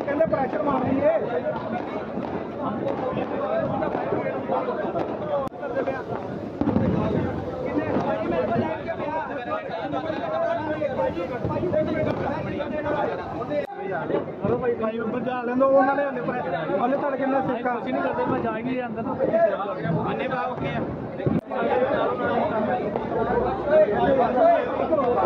ਕਹਿੰਦੇ ਪ੍ਰੈਸ਼ਰ ਮਾਰ ਲਈਏ ਹਲੋ ਭਾਈ ਭਾਈ ਬਜਾ ਉਹਨਾਂ ਨੇ ਹਲੇ ਹਲੇ ਤੜਕੇ ਨਾਲ ਸਿੱਕਾ ਕੁਝ ਕਰਦੇ ਮੈਂ ਜਾ ਹੀ ਨਹੀਂ ਅੰਦਰ ਅੰਨੇ ਬਾਬ ਕੇ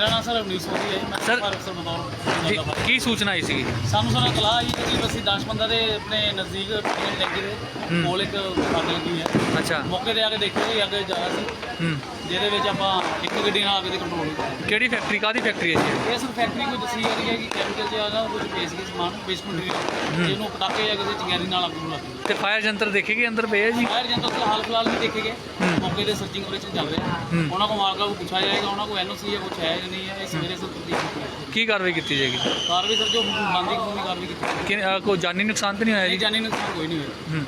ਨਾਮ ਸਰ ਅਵਨੀਸ਼ ਮੋਦੀ ਹੈ ਜੀ। ਮੈਂ Sir, ਅਫਸਰ ਬਤੌਰ ਜੀ ਕੀ ਸੂਚਨਾ ਆਈ ਸੀ ਸਾਨੂੰ ਸਰ ਇਤਲਾਹ ਆਈ ਕਿ ਅਸੀਂ ਦਾਸ਼ਮੰਦਾ ਦੇ ਆਪਣੇ ਨਜ਼ਦੀਕ ਪਾਣੀ ਟੈਂਕੀ ਦੇ ਕੋਲ ਇੱਕ ਅੱਗ ਲੱਗੀ ਹੈ। ਅੱਛਾ। ਮੌਕੇ ਤੇ ਆ ਕੇ ਦੇਖਿਆ ਕਿ ਅੱਗ ਜ਼ਿਆਦਾ ਸੀ। ਹੂੰ। ਜਿਹਦੇ ਵਿੱਚ ਆਪਾਂ ਇੱਕ ਗੱਡੀ ਨਾਲ ਅੱਗ ਦੇ ਕੰਟਰੋਲ ਕੀਤਾ। ਕਿਹੜੀ ਫੈਕਟਰੀ ਕਾਦੀ ਫੈਕਟਰੀ ਹੈ ਜੀ? ਇਹ ਸਰ ਫੈਕਟਰੀ ਕੋਈ ਦੱਸੀ ਜਾ ਰਹੀ ਹੈ ਕਿ ਕੈਮੀਕਲ ਚ ਆਦਾ ਕੁਝ ਬੇਸਿਕ ਸਮਾਨ ਬੇਸ ਮਟੀਰੀਅਲ ਜਿਹਨੂੰ ਪਟਾਕੇ ਜਾਂ ਕਿਸੇ ਚਿੰਗਾਰੀ ਨਾਲ ਅੱਗ ਨੂੰ ਲੱਗੀ ਤੇ ਫਾਇਰ ਜੰਤਰ ਦੇਖੇ ਗਏ ਅੰਦਰ ਪਏ ਆ ਜੀ? ਫਾਇਰ ਜੰਤਰ ਫਿਲਹਾਲ ਫਿਲਹਾਲ ਨਹੀਂ ਦੇਖੇ ਗਏ। ਹੂੰ। ਮੌਕੇ ਤੇ ਸਰਚਿੰਗ ਆਪਰੇਸ਼ਨ ਚੱਲ ਰਿਹਾ। ਹੂੰ। ਉਹਨਾਂ ਕੋਲ ਮਾਲਕਾਂ ਨੂੰ ਪੁੱਛਿਆ ਜਾਏਗਾ ਉਹਨਾਂ ਕੋਲ ਐਨਓਸੀ ਹੈ ਕੁਝ ਹੈ ਜਾਂ ਨਹੀਂ ਹੈ ਸਰ ਕੀ ਕਾਰਵਾਈ ਕੀਤੀ ਜਾਏਗੀ? ਕਾਰਵਾਈ ਸਰ ਜੋ ਬੰਦੀ ਕਾਨੂੰਨੀ ਕਾਰਵਾਈ ਕੀਤੀ ਕਿ ਅ, ਕੋਈ ਜਾਨੀ ਨੁਕਸਾਨ ਤਾਂ ਨਹੀਂ ਹੋਇਆ ਜੀ? ਜਾਨੀ ਨੁਕਸਾਨ ਕੋਈ ਨਹੀਂ ਹੋਇਆ। ਹੂੰ।